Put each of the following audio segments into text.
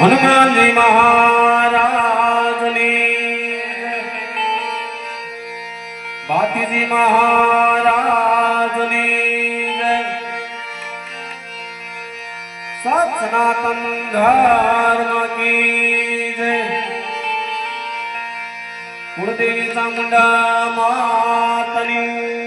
હનુમાનજી મહારાજની. બાતીજી મહારાજની સત સનાતન ધર્મ કી જય. કુળદેવી ચામુંડા માતની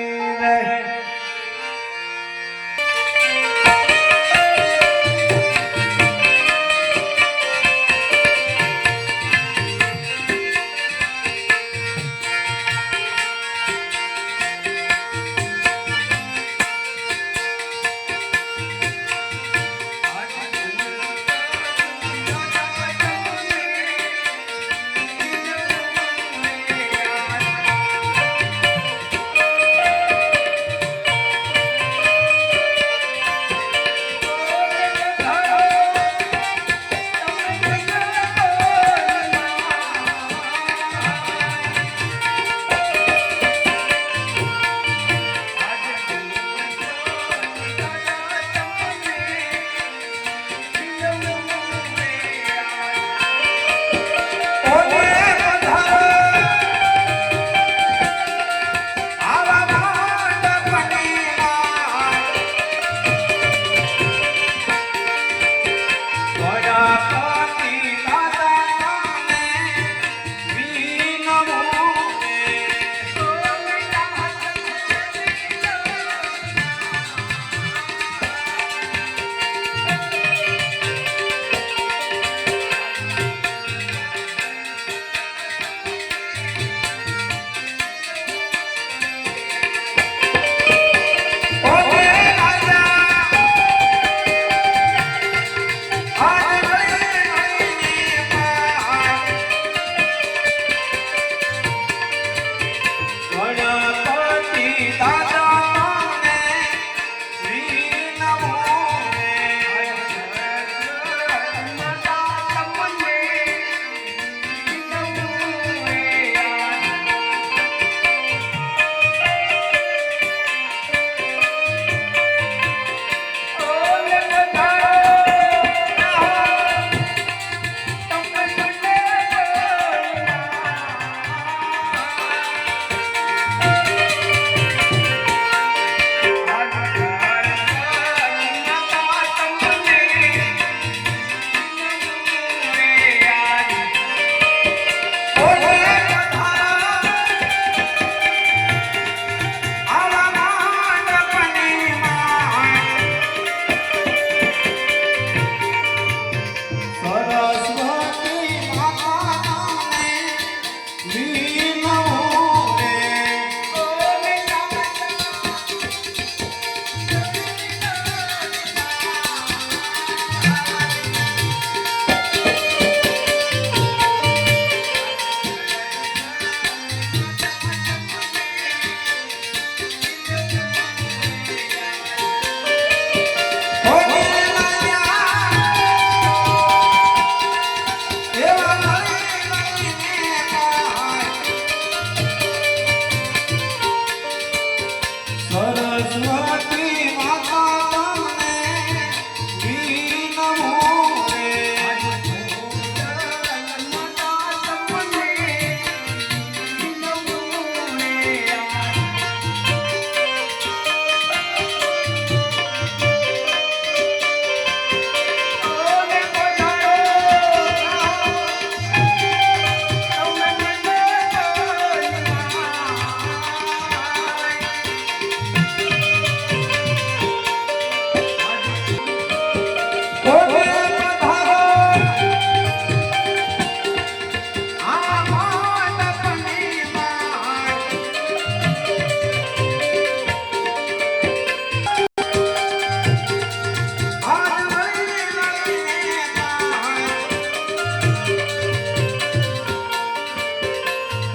Hallelujah.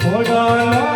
ಕೊಡಲ